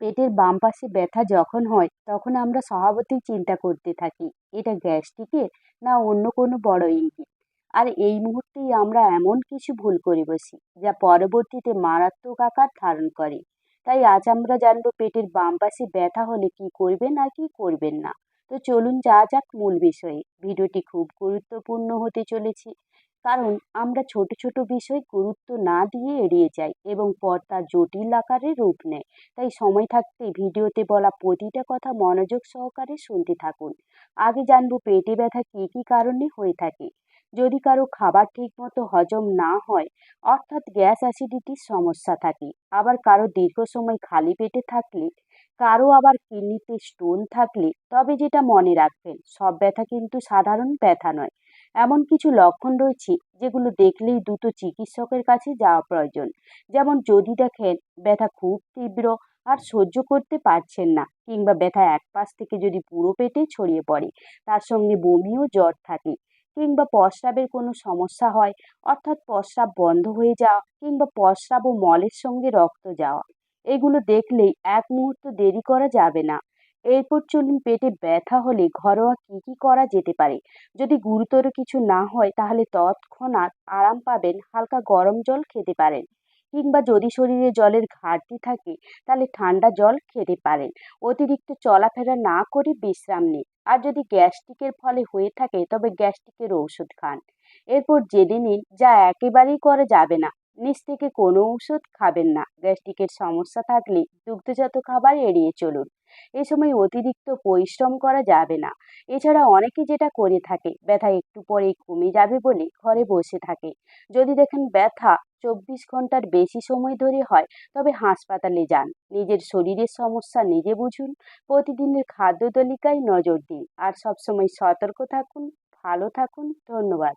পেটের বাম পাশে ব্যথা যখন হয়, তখন আমরা স্বভাবতই চিন্তা করতে থাকি, এটা গ্যাস্ট্রিকের না অন্য কোনো বড় ইঙ্গিত? আর এই মুহূর্তেই আমরা এমন কিছু ভুল করে বসি, যা পরবর্তীতে মারাত্মক আকার ধারণ করে। তাই আজ আমরা জানব পেটের বাম পাশে ব্যথা হলে কি করবেন আর কি করবেন না। তো চলুন যা যাক মূল বিষয়ে। ভিডিওটি খুব গুরুত্বপূর্ণ হতে চলেছে। কারণ আমরা ছোট ছোট বিষয় গুরুত্ব না দিয়ে এড়িয়ে যাই এবং পর তা জটিল আকারে রূপ নেয়। তাই সময় থাকতে ভিডিওতে বলা প্রতিটা কথা মনোযোগ সহকারে শুনতে থাকুন। আগে জানব পেটে ব্যথা কী কী কারণে হয়ে থাকে। যদি কারও খাবার ঠিকমতো হজম না হয়, অর্থাৎ গ্যাস অ্যাসিডিটির সমস্যা থাকে, আবার কারও দীর্ঘ সময় খালি পেটে থাকলে, কারও আবার কিডনিতে স্টোন থাকলে, তবে যেটা মনে রাখবেন, সব ব্যথা কিন্তু সাধারণ ব্যথা নয়। এমন কিছু লক্ষণ রয়েছে যেগুলো দেখলেই দ্রুত চিকিৎসকের কাছে যাওয়া প্রয়োজন। যেমন যদি দেখেন ব্যথা খুব তীব্র আর সহ্য করতে পারছেন না কিংবা ব্যথা এক পাশ থেকে যদি পুরো পেটে ছড়িয়ে পড়ে, তার সঙ্গে বমি ও জ্বর থাকে কিংবা প্রস্রাবের কোনো সমস্যা হয়, অর্থাৎ প্রস্রাব বন্ধ হয়ে যাওয়া কিংবা প্রস্রাব ও মলের সঙ্গে রক্ত যাওয়া, এগুলো দেখলেই এক মুহূর্ত দেরি করা যাবে না। এরপর চলুন পেটে ব্যথা হলে ঘরোয়া কী কী করা যেতে পারে? যদি গুরুতর কিছু না হয়, তাহলে তৎক্ষণাৎ আরাম পাবেন, হালকা গরম জল খেতে পারেন। কিংবা যদি শরীরে জলের ঘাটতি থাকে, তাহলে ঠান্ডা জল খেতে পারেন। অতিরিক্ত চলাফেরা না করে বিশ্রাম নিন। আর যদি গ্যাস্ট্রিকের ফলে হয়ে থাকে, তবে গ্যাস্ট্রিকের ঔষধ খান। এরপর জেনে নিন, যা একেবারেই করা যাবে না। নিচ থেকে কোনো ওষুধ খাবেন না। গ্যাস্ট্রিকের সমস্যা থাকলে দুগ্ধজাত খাবার এড়িয়ে চলুন। এ সময় অতিরিক্ত পরিশ্রম করা যাবে না। এছাড়া অনেকে যেটা করে থাকে, ব্যথা একটু পরেই কমে যাবে বলে ঘরে বসে থাকে। যদি দেখেন ব্যথা চব্বিশ ঘণ্টার বেশি সময় ধরে হয়, তবে হাসপাতালে যান। নিজের শরীরের সমস্যা নিজে বুঝুন। প্রতিদিনের খাদ্য তালিকায় নজর দিন। আর সবসময় সতর্ক থাকুন, ভালো থাকুন। ধন্যবাদ।